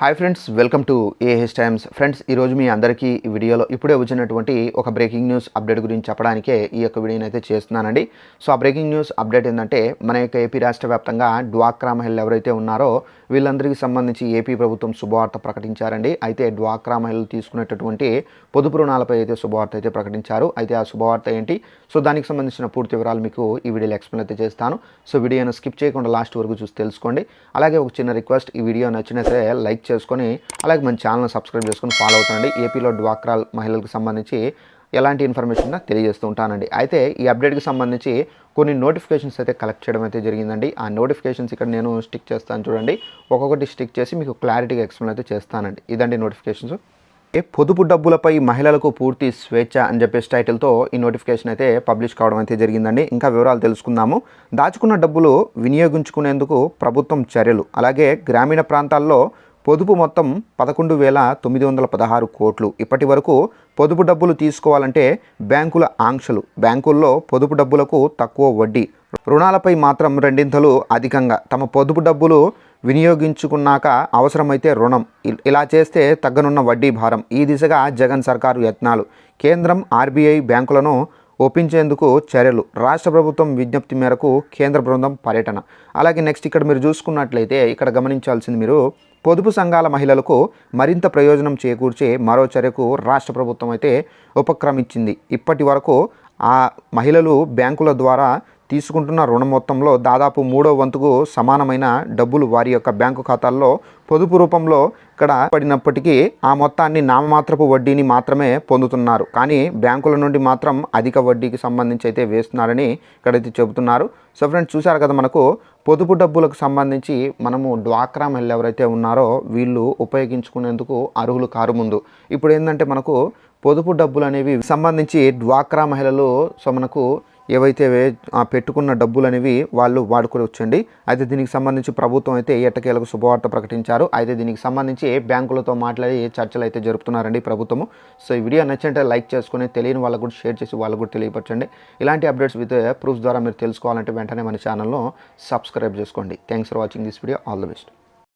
Hi friends welcome to AH times friends ఈరోజు మీ అందరికీ ఈ వీడియోలో ఇప్పుడే వచ్చినటువంటి ఒక బ్రేకింగ్ న్యూస్ అప్డేట్ గురించి చెప్పడానికే ఈ యొక్క వీడియోని అయితే చేస్తున్నానండి. సో ఆ బ్రేకింగ్ న్యూస్ అప్డేట్ ఏంటంటే మన యొక్క ఏపీ రాష్ట్ర వ్యాప్తంగా డ్వాక్రా మహిళలు ఎవరైతే ఉన్నారో వీళ్ళందరికీ సంబంధించి ఏపీ ప్రభుత్వం శుభవార్త ప్రకటించారండి. అయితే డ్వాక్రా మహిళలు తీసుకునేటటువంటి పొదుపు రుణాలపై అయితే శుభవార్త అయితే ప్రకటించారు. అయితే ఆ శుభవార్త ఏంటి? సో దానికి సంబంధించిన పూర్తి వివరాలు మీకు ఈ వీడియోలో ఎక్స్ప్లెయిన్ అయితే చేస్తాను. సో వీడియోను స్కిప్ చేయకుండా లాస్ట్ వరకు చూసి తెలుసుకోండి. అలాగే ఒక చిన్న రిక్వెస్ట్ ఈ వీడియో నచ్చినట్లయితే లైక్ చేసుకొని అలాగే మన ఛానల్ సబ్స్క్రైబ్ చేసుకొని ఫాలో అవుతానండి ఏపీలో డ్వాక్రాల్ మహిళలకు సంబంధించి ఎలాంటి ఇన్ఫర్మేషన్ తెలియజేస్తూ ఉంటానండి. అయితే ఈ అప్డేట్కి సంబంధించి కొన్ని నోటిఫికేషన్స్ అయితే కలెక్ట్ చేయడం అయితే జరిగిందండి. ఆ నోటిఫికేషన్స్ ఇక్కడ నేను స్టిక్ చేస్తాను చూడండి. ఒక్కొక్కటి స్టిక్ చేసి మీకు క్లారిటీగా ఎక్స్ప్లెయిన్ అయితే చేస్తానండి. ఇదండి నోటిఫికేషన్స్ ఏ పొదుపు డబ్బులపై మహిళలకు పూర్తి స్వేచ్ఛ అని చెప్పేసి టైటిల్తో ఈ నోటిఫికేషన్ అయితే పబ్లిష్ కావడం అయితే జరిగిందండి. ఇంకా వివరాలు తెలుసుకుందాము. దాచుకున్న డబ్బులు వినియోగించుకునేందుకు ప్రభుత్వం చర్యలు. అలాగే గ్రామీణ ప్రాంతాల్లో పొదుపు మొత్తం పదకొండు వేల తొమ్మిది వందల పదహారు కోట్లు. ఇప్పటి వరకు పొదుపు డబ్బులు తీసుకోవాలంటే బ్యాంకుల ఆంక్షలు. బ్యాంకుల్లో పొదుపు డబ్బులకు తక్కువ వడ్డీ. రుణాలపై మాత్రం రెండింతలు అధికంగా. తమ పొదుపు డబ్బులు వినియోగించుకున్నాక అవసరమైతే రుణం. ఇ- ఇలా చేస్తే తగ్గనున్న వడ్డీ భారం. ఈ దిశగా జగన్ సర్కారు యత్నాలు. కేంద్రం ఆర్బీఐ బ్యాంకులను ఒప్పించేందుకు చర్యలు. రాష్ట్ర ప్రభుత్వం విజ్ఞప్తి మేరకు కేంద్ర బృందం పర్యటన. అలాగే నెక్స్ట్ ఇక్కడ మీరు చూసుకున్నట్లయితే ఇక్కడ గమనించాల్సింది మీరు పొదుపు సంఘాల మహిళలకు మరింత ప్రయోజనం చేకూర్చే మరో చర్యకు రాష్ట్ర ప్రభుత్వం అయితే ఉపక్రమించింది. ఇప్పటి వరకు ఆ మహిళలు బ్యాంకుల ద్వారా తీసుకుంటున్న రుణ మొత్తంలో దాదాపు మూడో వంతుకు సమానమైన డబ్బులు వారి యొక్క బ్యాంకు ఖాతాల్లో పొదుపు రూపంలో ఇక్కడ పడినప్పటికీ ఆ మొత్తాన్ని నామమాత్రపు వడ్డీని మాత్రమే పొందుతున్నారు. కానీ బ్యాంకుల నుండి మాత్రం అధిక వడ్డీకి సంబంధించి అయితే వేస్తున్నారని ఇక్కడైతే చెబుతున్నారు. సో ఫ్రెండ్స్ చూసారు కదా మనకు? పొదుపు డబ్బులకు సంబంధించి మనము డ్వాక్రా మహిళలు ఎవరైతే ఉన్నారో వీళ్ళు ఉపయోగించుకునేందుకు అర్హులు కారు ముందు. ఇప్పుడు ఏంటంటే మనకు పొదుపు డబ్బులు అనేవి సంబంధించి డ్వాక్రా మహిళలు సో మనకు ఏవైతే ఆ పెట్టుకున్న డబ్బులు అనేవి వాళ్ళు వాడుకోవచ్చండి. అయితే దీనికి సంబంధించి ప్రభుత్వం అయితే ఎట్టకేలకు శుభవార్త ప్రకటించారు. అయితే దీనికి సంబంధించి బ్యాంకులతో మాట్లాడి చర్చలు అయితే జరుపుతున్నారండి ప్రభుత్వము. సో ఈ వీడియో నచ్చింటే లైక్ చేసుకుని తెలియని వాళ్ళకు కూడా షేర్ చేసి వాళ్ళకు కూడా తెలియపరచండి. ఇలాంటి అప్డేట్స్ విత్ ప్రూఫ్స్ ద్వారా మీరు తెలుసుకోవాలంటే వెంటనే మన ఛానల్ను సబ్స్క్రైబ్ చేసుకోండి. Thanks for watching this video all the best